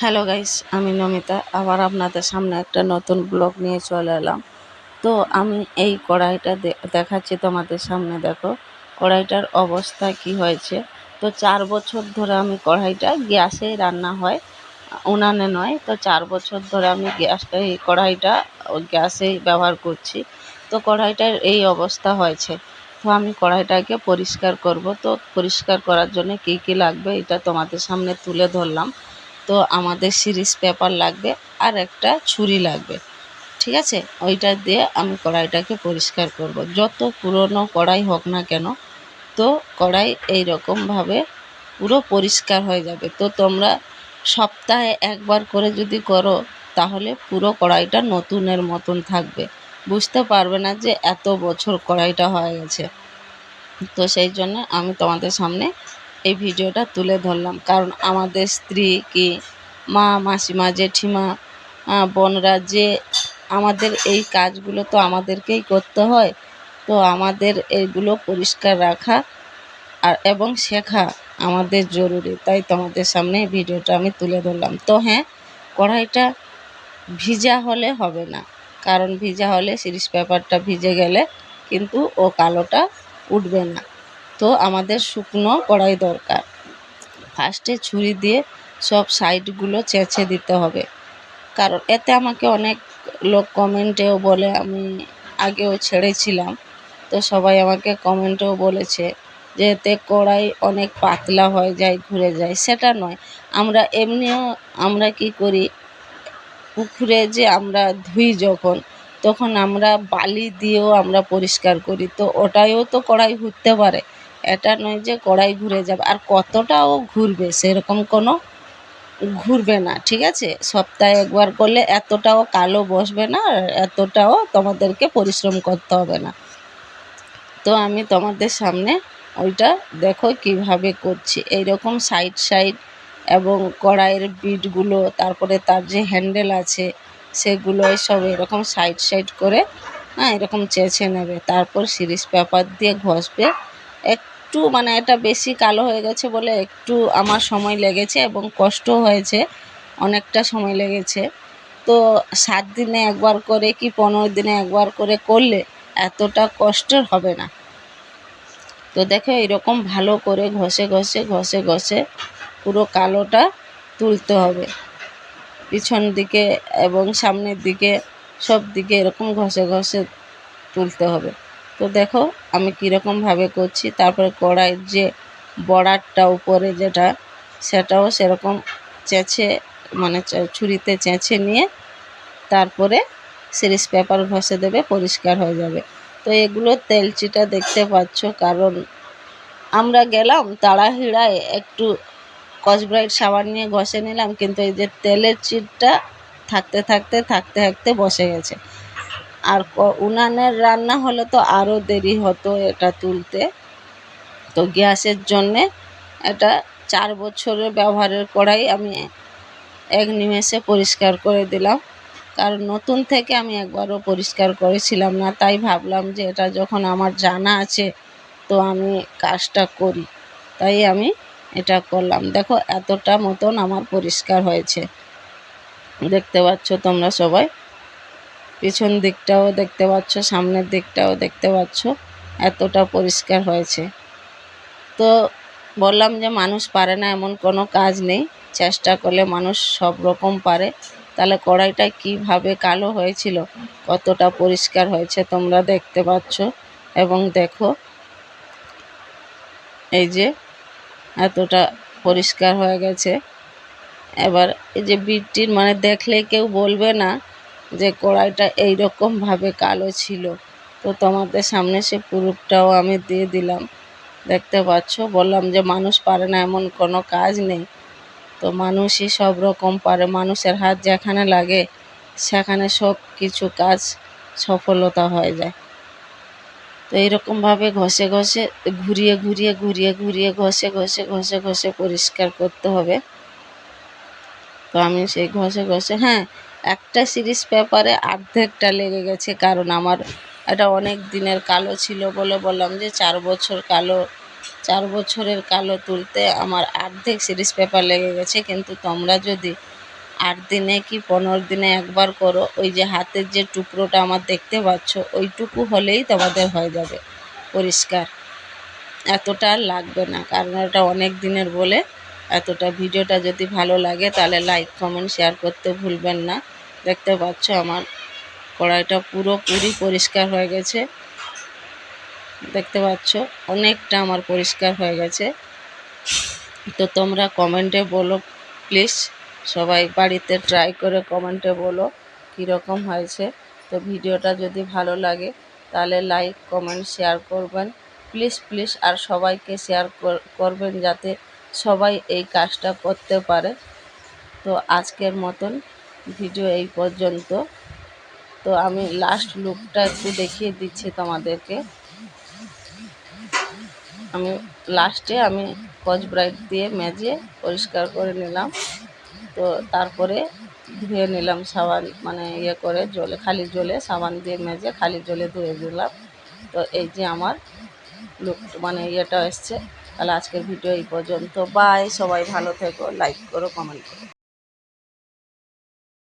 Hello guys আমি নমিতা। আবার আপনাদের সামনে একটা নতুন ব্লগ নিয়ে চলে এলাম। তো আমি এই কড়াইটা দেখাচ্ছি তোমাদের সামনে, দেখো। কড়াইটার অবস্থা কি হয়েছে? তো চার বছর ধরে আমি কড়াইটা গ্যাসেই রান্না হয়। উনানে নয়, তো চার বছর ধরে আমি গ্যাস এই কড়াইটা গ্যাসেই ব্যবহার করছি। তো কড়াইটার এই অবস্থা হয়েছে। তো আমি কড়াইটাকে পরিষ্কার করব। তো পরিষ্কার করার জন্য কী কী লাগবে এটা তোমাদের সামনে তুলে ধরলাম। তো আমাদের সিরিজ পেপার লাগবে আর একটা ছুরি লাগবে। ঠিক আছে? ওইটা দিয়ে আমি কড়াইটাকে পরিষ্কার করব। যত পুরনো কড়াই হোক না কেন, তো কড়াই এই রকমভাবে পুরো পরিষ্কার হয়ে যাবে। তো তোমরা সপ্তাহে একবার করে যদি করো, তাহলে পুরো কড়াইটা নতুনের মতন থাকবে। বুঝতে পারবে না যে এত বছর কড়াইটা হয়ে গেছে। তো সেই জন্য আমি তোমাদের সামনে এই ভিডিওটা তুলে ধরলাম। কারণ আমাদের স্ত্রী কি, মা, মাসিমা, জেঠিমা বোনরা যে আমাদের এই কাজগুলো তো আমাদেরকেই করতে হয়, তো আমাদের এইগুলো পরিষ্কার রাখা আর এবং শেখা আমাদের জরুরি। তাই তোমাদের সামনে ভিডিওটা আমি তুলে ধরলাম। তো হ্যাঁ কড়াইটা ভিজা হলে হবে না। কারণ ভিজা হলে সিরিজ পেপারটা ভিজে গেলে কিন্তু ও কালোটা উঠবে না। তো আমাদের শুকনো কড়াই দরকার। ফার্স্টে ছুরি দিয়ে সব সাইডগুলো চেঁচে দিতে হবে। কারণ এতে আমাকে অনেক লোক কমেন্টেও বলে, আমি আগেও ছেড়েছিলাম। তো সবাই আমাকে কমেন্টেও বলেছে যে, এতে কড়াই অনেক পাতলা হয়ে যায় ঘুরে যায়। সেটা নয়। আমরা এমনিও আমরা কি করি, পুকুরে যে আমরা ধুই যখন, তখন আমরা বালি দিয়েও আমরা পরিষ্কার করি। তো ওটাইও তো কড়াই ঘুরতে পারে। এটা নয় যে কড়াই ঘুরে যাবে। আর কতটাও ঘুরবে সেরকম কোনো ঘুরবে না, ঠিক আছে? সপ্তাহে একবার করলে এতটাও কালো বসবে না আর এতটাও তোমাদেরকে পরিশ্রম করতে হবে না। তো আমি তোমাদের সামনে ওইটা দেখো কীভাবে করছি। এইরকম সাইড সাইড এবং কড়াইয়ের বিটগুলো তারপরে তার যে হ্যান্ডেল আছে, সেগুলো সব এরকম সাইড সাইড করে হ্যাঁ এরকম চেঁচে নেবে। তারপর সিরিজ পেপার দিয়ে ঘষবে। একটু মানে এটা বেশি কালো হয়ে গেছে বলে একটু আমার সময় লেগেছে এবং কষ্ট হয়েছে, অনেকটা সময় লেগেছে। তো সাত দিনে একবার করে কি পনেরো দিনে একবার করে করলে এতটা কষ্টের হবে না। তো দেখো এরকম ভালো করে ঘষে ঘষে ঘষে ঘষে পুরো কালোটা তুলতে হবে। পিছন দিকে এবং সামনের দিকে সব দিকে এরকম ঘষে ঘষে তুলতে হবে। তো দেখো, আমি কীরকমভাবে করছি, তারপরে কড়াইয়ের যে বর্ডারটা উপরে যেটা, সেটাও সেরকম চেঁচে মানে ছুরিতে চেঁচে নিয়ে তারপরে সিরিজ পেপার ঘষে দেবে, পরিষ্কার হয়ে যাবে। তো এগুলো তেলচিটা দেখতে পাচ্ছ, কারণ আমরা গেলাম তাড়াহিড়ায় একটু কসব্রাইট সাবান নিয়ে ঘষে নিলাম, কিন্তু এই যে তেলের চিটটা থাকতে থাকতে থাকতে থাকতে বসে গেছে। আর উনানের রান্না হলে তো আরও দেরি হতো এটা তুলতে। তো গ্যাসের জন্যে এটা চার বছরের ব্যবহারের কড়াই আমি এক নিমেষে পরিষ্কার করে দিলাম। কারণ নতুন থেকে আমি একবারও পরিষ্কার করেছিলাম না, তাই ভাবলাম যে এটা যখন আমার জানা আছে তো আমি কাজটা করি। তাই আমি এটা করলাম। দেখো, এতটা মতন আমার পরিষ্কার হয়েছে। দেখতে পাচ্ছ তোমরা সবাই? পিছন দিকটাও দেখতে পাচ্ছ, সামনের দিকটাও দেখতে পাচ্ছ, এতটা পরিষ্কার হয়েছে। তো বললাম যে মানুষ পারে না, এমন কোনো কাজ নেই। চেষ্টা করলে মানুষ সব রকম পারে। তাহলে কড়াইটা কীভাবে কালো হয়েছিল, কতটা পরিষ্কার হয়েছে তোমরা দেখতে পাচ্ছ। এবং দেখো, এই যে এতটা পরিষ্কার হয়ে গেছে। এবার এই যে বিটটির মানে দেখলে কেউ বলবে না যে কড়াইটা এই রকমভাবে কালো ছিল। তো তোমাদের সামনে সে প্রুফটাও আমি দিয়ে দিলাম। দেখতে পাচ্ছ? বললাম যে মানুষ পারে না, এমন কোনো কাজ নেই। তো মানুষই সব রকম পারে। মানুষের হাত যেখানে লাগে, সেখানে সব কিছু কাজ সফলতা হয়ে যায়। তো এইরকমভাবে ঘষে ঘষে, ঘুরিয়ে ঘুরিয়ে ঘুরিয়ে ঘুরিয়ে ঘষে ঘষে ঘষে ঘষে পরিষ্কার করতে হবে। তো আমি সেই ঘষে ঘষে হ্যাঁ একটা সিরিজ পেপারে অর্ধেকটা লেগে গেছে, কারণ আমার এটা অনেক দিনের কালো ছিল বলে বললাম যে চার বছর কালো, চার বছরের কালো তুলতে আমার অর্ধেক সিরিজ পেপার লেগে গেছে। কিন্তু তোমরা যদি আট দিনে কি পনেরো দিনে একবার করো, ওই যে হাতের যে টুকরোটা আমার দেখতে পাচ্ছ, ওইটুকু হলেই তোমাদের হয়ে যাবে পরিষ্কার। এতটা লাগবে না, কারণ ওটা অনেক দিনের বলে এতটা ভিডিওটা যদি ভালো লাগে, তাহলে লাইক কমেন্ট শেয়ার করতে ভুলবেন না। দেখতে পাচ্ছ আমার কড়াইটা পুরোপুরি পরিষ্কার হয়ে গেছে। দেখতে পাচ্ছ অনেকটা আমার পরিষ্কার হয়ে গেছে। তো তোমরা কমেন্টে বলো প্লিজ সবাই বাড়িতে ট্রাই করে কমেন্টে বলো কীরকম হয়েছে। তো ভিডিওটা যদি ভালো লাগে, তাহলে লাইক কমেন্ট শেয়ার করবেন। প্লিজ প্লিজ আর সবাইকে শেয়ার করবেন যাতে সবাই এই কাজটা করতে পারে। তো আজকের মতন ভিডিও এই পর্যন্ত। তো আমি লাস্ট লুকটা একটু দেখিয়ে দিচ্ছি তোমাদেরকে। আমি লাস্টে আমি কচ ব্রাইট দিয়ে মেজে পরিষ্কার করে নিলাম। তো তারপরে ধুয়ে নিলাম সাবান মানে ইয়ে করে জলে, খালি জলে সাবান দিয়ে মেজে খালি জলে ধুয়ে দিলাম তো এই যে আমার লুক মানে ইয়েটা এসছে। তাহলে আজকের ভিডিও এই পর্যন্ত। বাই সবাই ভালো থেকো লাইক করো কমেন্ট করো।